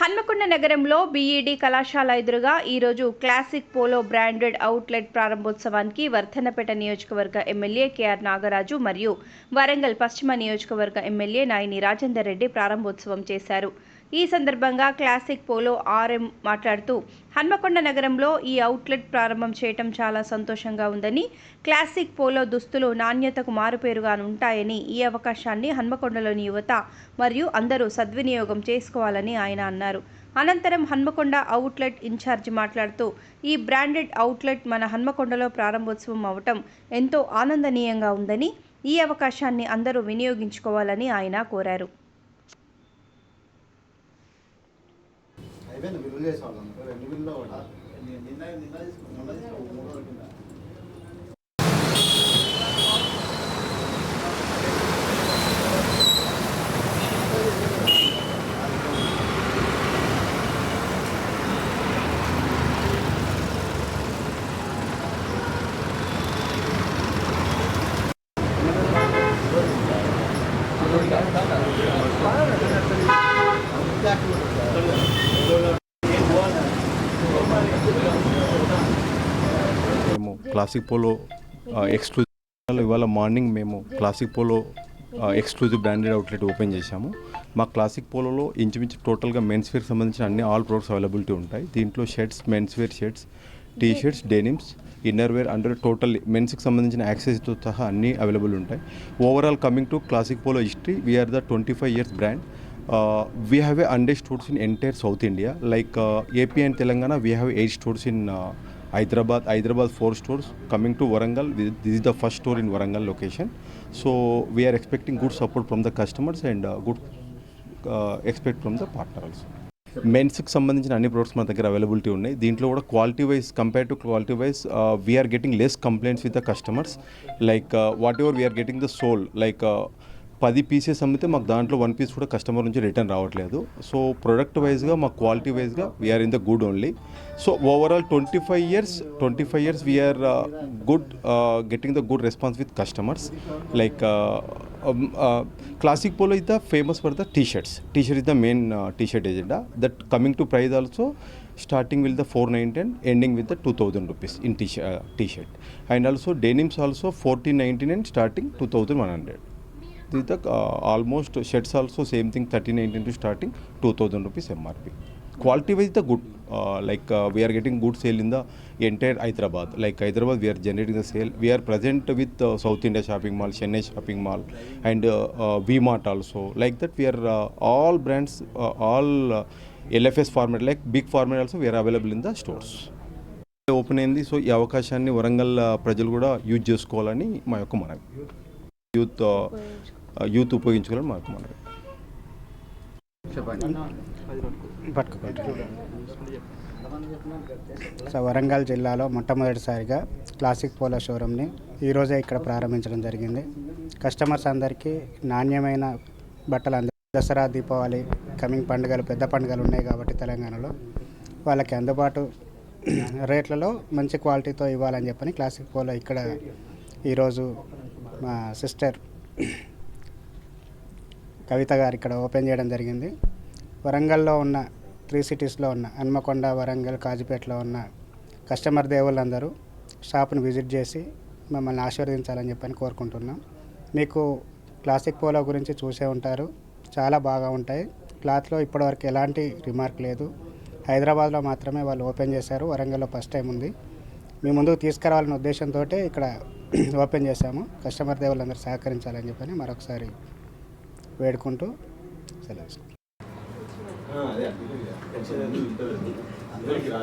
హన్మకొండ నగరంలో బీఈడీ కళాశాల ఎదురుగా ఈరోజు క్లాసిక్ పోలో బ్రాండెడ్ అవుట్లెట్ ప్రారంభోత్సవానికి వర్ధన్నపేట నియోజకవర్గ ఎమ్మెల్యే కేఆర్ నాగరాజు మరియు వరంగల్ పశ్చిమ నియోజకవర్గ ఎమ్మెల్యే నాయని రాజేందర్ రెడ్డి ప్రారంభోత్సవం చేశారు. ఈ సందర్భంగా క్లాసిక్ పోలో ఆర్ఎం మాట్లాడుతూ హన్మకొండ నగరంలో ఈ అవుట్లెట్ ప్రారంభం చేయటం చాలా సంతోషంగా ఉందని క్లాసిక్ పోలో దుస్తులు నాణ్యతకు మారుపేరుగా ఉంటాయని ఈ అవకాశాన్ని హన్మకొండలోని యువత మరియు అందరూ సద్వినియోగం చేసుకోవాలని ఆయన అన్నారు. అనంతరం హన్మకొండ అవుట్లెట్ ఇన్ఛార్జ్ మాట్లాడుతూ ఈ బ్రాండెడ్ అవుట్లెట్ మన హన్మకొండలో ప్రారంభోత్సవం అవటం ఎంతో ఆనందనీయంగా ఉందని ఈ అవకాశాన్ని అందరూ వినియోగించుకోవాలని ఆయన కోరారు. అయిపోయింది బిల్లు చేసేవాళ్ళం రెండు బిల్లు కూడా నిన్న నిన్న తీసుకున్నాం మూడు రోజుల కింద మేము క్లాసిక్ పోలో ఎక్స్క్లూజివ్ ఇవాళ మార్నింగ్ మేము classic polo exclusive branded outlet open చేశాము. మా క్లాసిక్ పోలోలో ఇంచుమించు టోటల్గా మెన్స్ వేర్ సంబంధించిన అన్ని ఆల్ ప్రొడక్ట్స్ అవైలబిలిటీ ఉంటాయి. దీంట్లో shirts men's wear shirts T shirts denims inner wear under total మెన్స్కి సంబంధించిన యాక్సెస్తో సహా అన్నీ అవైలబుల్ ఉంటాయి. Overall coming to classic polo history we're the twenty five years brand we have a hundred stores in entire south India like AP and Telangana we have eight stores in Hyderabad Hyderabad four stores coming to Warangal this is the first store in Warangal location so we're expecting good support from the customers and good expect from the partners మెన్స్కి సంబంధించిన అన్ని products మన దగ్గర availability ఉన్నాయి. దీంట్లో కూడా quality wise compare to quality wise we are getting less complaints with the customers like whatever we are getting the sold like పది pieces అమ్మితే మాకు దాంట్లో వన్ పీస్ కూడా కస్టమర్ నుంచి రిటర్న్ రావట్లేదు. సో ప్రొడక్ట్ వైజ్గా మా క్వాలిటీ వైజ్గా we are in the good only so overall twenty five years twenty five years we are good getting the good response with customers like classic polo is the famous for the T shirts T shirt is the main T shirt agenda that coming to price also starting with the 490 and ending with the 2000 rupees in t- uh, t-shirt. And also denims also 1499 fourteen starting 2100 starting two the one hundred with the almost shades also same thing thirty nine into starting two thousand rupees MRP quality wise the good like we are getting good sale in the entire Hyderabad like Hyderabad we are generating the sale we are present with South India shopping mall Chennai shopping mall and V Mart also like that we are all brands all LFS format like big format also we are available in the stores open అయింది so ఈ అవకాశాన్ని వరంగల్ ప్రజలు కూడా use చేసుకోవాలని మా యొక్క మనవి. Youth youth ఉపయోగించుకోవాలని మా మనవి. సో వరంగల్ జిల్లాలో మొట్టమొదటిసారిగా క్లాసిక్ పోలో షోరూమ్ని ఈరోజే ఇక్కడ ప్రారంభించడం జరిగింది. కస్టమర్స్ అందరికీ నాణ్యమైన బట్టలు అంద దసరా దీపావళి కమింగ్ పండుగలు పెద్ద పండుగలు ఉన్నాయి కాబట్టి తెలంగాణలో. వాళ్ళకి అందుబాటు రేట్లలో మంచి క్వాలిటీతో ఇవ్వాలని చెప్పని క్లాసిక్ పోలో ఇక్కడ ఈరోజు మా సిస్టర్ కవిత గారు ఇక్కడ ఓపెన్ చేయడం జరిగింది. వరంగల్లో ఉన్న త్రీ సిటీస్లో ఉన్న హన్మకొండ వరంగల్ కాజీపేటలో ఉన్న కస్టమర్ దేవుళ్ళందరూ షాప్ను విజిట్ చేసి మమ్మల్ని ఆశీర్వదించాలని చెప్పని కోరుకుంటున్నాం. మీకు క్లాసిక్ పోలో గురించి చూసే ఉంటారు. చాలా బాగా ఉంటాయి. క్లాత్లో ఇప్పటివరకు ఎలాంటి రిమార్క్ లేదు. హైదరాబాద్లో మాత్రమే వాళ్ళు ఓపెన్ చేశారు. వరంగల్లో ఫస్ట్ టైం ఉంది. మీ ముందుకు తీసుకురావాలనే ఉద్దేశంతో ఇక్కడ ఓపెన్ చేశాము. కస్టమర్ దేవుళ్ళందరూ సహకరించాలని చెప్పని మరొకసారి వేడుకుంటూ సెలవు